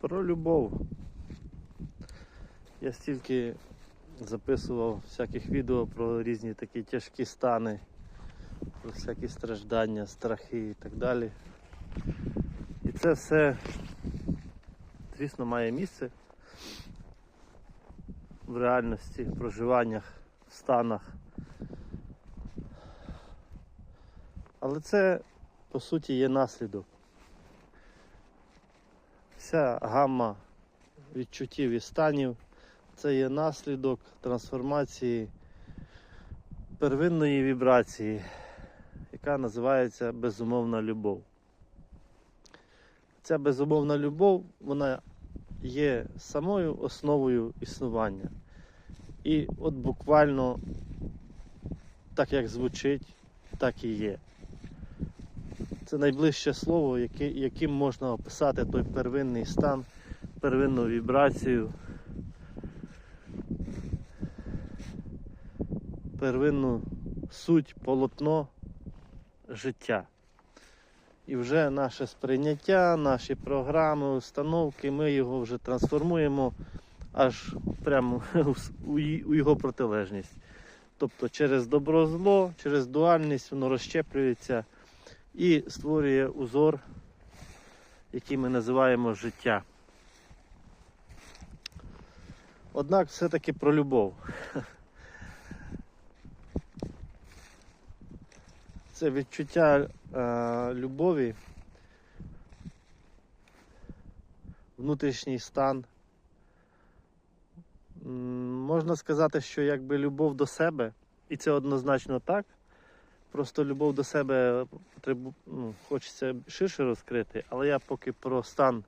Про любов. Я стільки записував всяких відео про різні такі тяжкі стани, про всякі страждання, страхи і так далі. І це все, звісно, має місце в реальності, в проживаннях, в станах. Але це, по суті, є наслідок. Вся гамма відчуттів і станів це є наслідок трансформації первинної вібрації, яка називається безумовна любов. Ця безумовна любов, вона є самою основою існування. І от буквально так як звучить, так і є. Це найближче слово, яким можна описати той первинний стан, первинну вібрацію, первинну суть, полотно життя. І вже наше сприйняття, наші програми, установки, ми його вже трансформуємо аж прямо у його протилежність. Тобто через добро зло, через дуальність воно розщеплюється і створює узор, який ми називаємо життя. Однак все-таки про любов. Це відчуття е, любові, внутрішній стан. Можна сказати, що якби любов до себе, і це однозначно так. Просто любов до себе ну, хочеться ширше розкрити, але я поки про стан,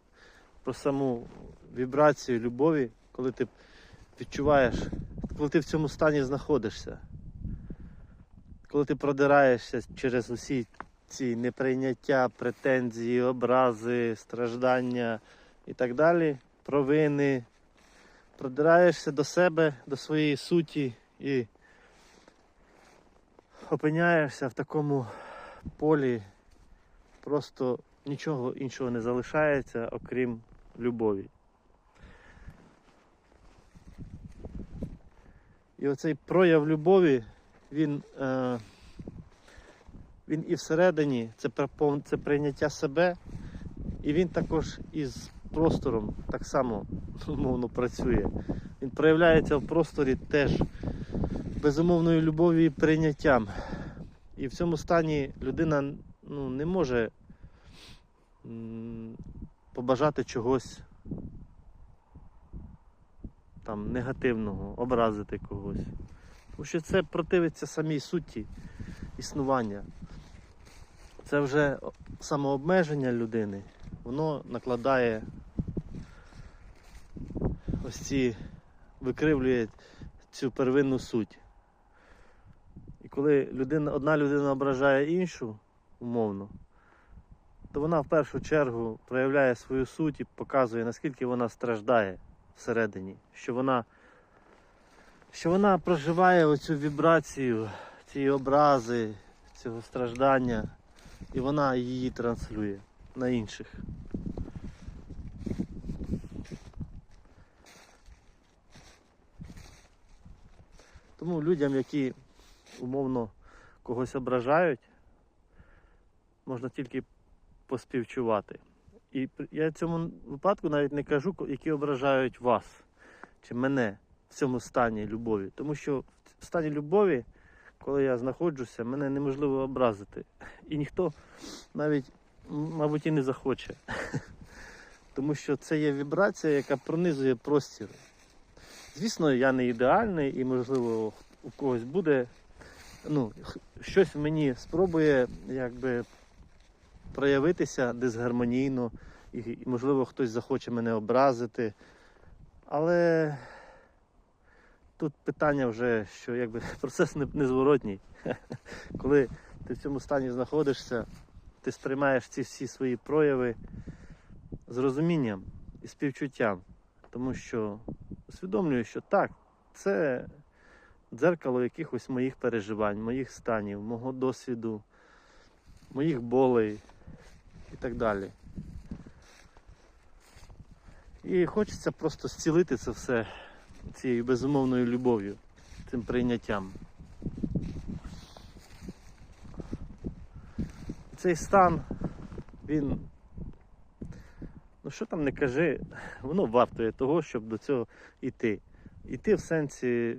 про саму вібрацію любові, коли ти відчуваєш, коли ти в цьому стані знаходишся, коли ти продираєшся через усі ці неприйняття, претензії, образи, страждання і так далі, провини, продираєшся до себе, до своєї суті і опиняєшся в такому полі, просто нічого іншого не залишається, окрім любові. І оцей прояв любові, він, е, він і всередині, це, це прийняття себе, і він також із простором так само умовно працює. Він проявляється в просторі теж безумовною любов'ю і прийняттям. І в цьому стані людина ну, не може побажати чогось там негативного, образити когось. Тому що це противиться самій суті існування. Це вже самообмеження людини, воно накладає ось ці, викривлює цю первинну суть. Коли людина, одна людина ображає іншу умовно, то вона в першу чергу проявляє свою суть і показує, наскільки вона страждає всередині, що вона, що вона проживає оцю вібрацію, ці образи, цього страждання, і вона її транслює на інших. Тому людям, які умовно когось ображають, можна тільки поспівчувати. І я в цьому випадку навіть не кажу, які ображають вас чи мене в цьому стані любові. Тому що в стані любові, коли я знаходжуся, мене неможливо образити. І ніхто навіть, мабуть, і не захоче. Тому що це є вібрація, яка пронизує простір. Звісно, я не ідеальний і, можливо, у когось буде. Ну, щось в мені спробує якби проявитися дисгармонійно, і, можливо, хтось захоче мене образити. Але тут питання вже, що якби процес незворотній. Коли ти в цьому стані знаходишся, ти сприймаєш ці всі свої прояви з розумінням і співчуттям, тому що усвідомлюю, що так, це дзеркало якихось моїх переживань, моїх станів, мого досвіду, моїх болей і так далі. І хочеться просто зцілити це все цією безумовною любов'ю, цим прийняттям. Цей стан, він, ну що там не кажи, воно вартує того, щоб до цього йти. Іти в сенсі,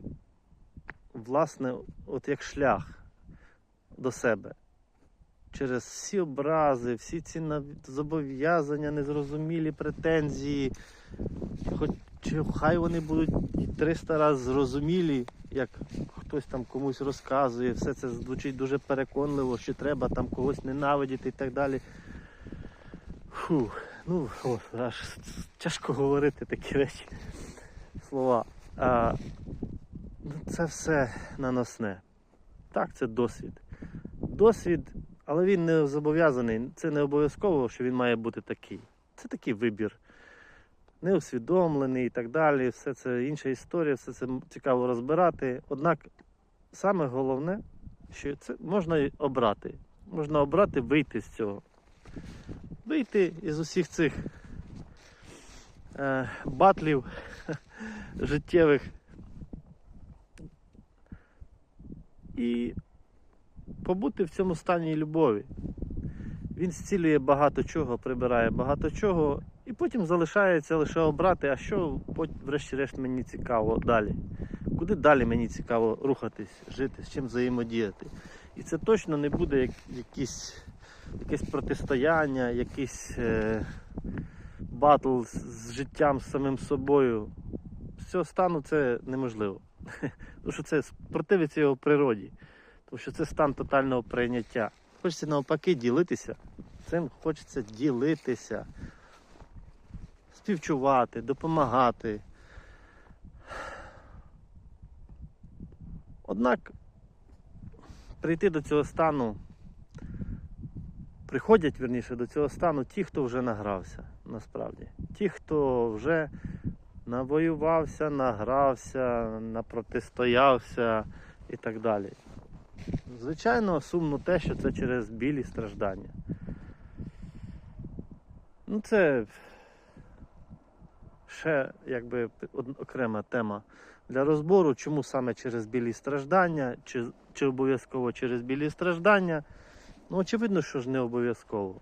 власне, от як шлях до себе. Через всі образи, всі ці зобов'язання, незрозумілі претензії, хоч хай вони будуть 300 разів зрозумілі, як хтось там комусь розказує, все це звучить дуже переконливо, що треба там когось ненавидіти і так далі. Фу, ну аж тяжко говорити такі речі, слова. А, це все наносне. Так, це досвід. Досвід, але він не зобов'язаний. Це не обов'язково, що він має бути такий. Це такий вибір. Неусвідомлений і так далі. Все це інша історія, все це цікаво розбирати. Однак саме головне, що це можна обрати. Можна обрати вийти з цього. Вийти із усіх цих е, батлів життєвих. І побути в цьому стані любові. Він зцілює багато чого, прибирає багато чого, і потім залишається лише обрати, а що врешті-решт мені цікаво далі. Куди далі мені цікаво рухатись, жити, з чим взаємодіяти. І це точно не буде як, якісь, якесь протистояння, якийсь е, батл з, з життям, з самим собою. З цього стану це неможливо. Тому що це противиться його природі. Тому що це стан тотального прийняття. Хочеться навпаки ділитися. Цим хочеться ділитися, співчувати, допомагати. Однак прийти до цього стану, приходять верніше до цього стану ті, хто вже награвся, насправді. Ті, хто вже навоювався, награвся, напротистоявся і так далі. Звичайно, сумно те, що це через біль і страждання. Ну, це ще якби окрема тема для розбору, чому саме через білі страждання, чи, чи обов'язково через білі страждання. Ну, очевидно, що ж не обов'язково.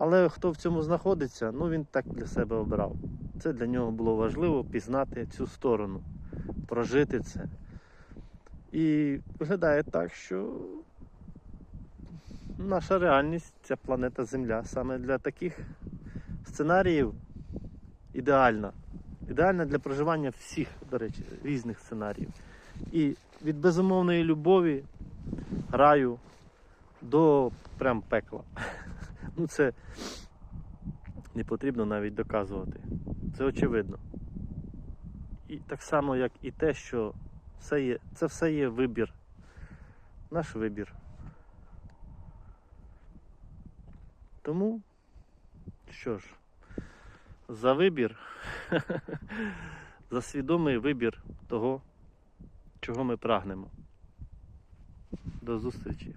Але хто в цьому знаходиться, ну він так для себе обрав. Це для нього було важливо пізнати цю сторону, прожити це. І виглядає так, що наша реальність, ця планета Земля, саме для таких сценаріїв ідеальна. Ідеальна для проживання всіх, до речі, різних сценаріїв. І від безумовної любові, раю до прям пекла. Ну це не потрібно навіть доказувати. Це очевидно. І так само, як і те, що все є, це все є вибір. Наш вибір. Тому, що ж, за вибір, за свідомий вибір того, чого ми прагнемо. До зустрічі!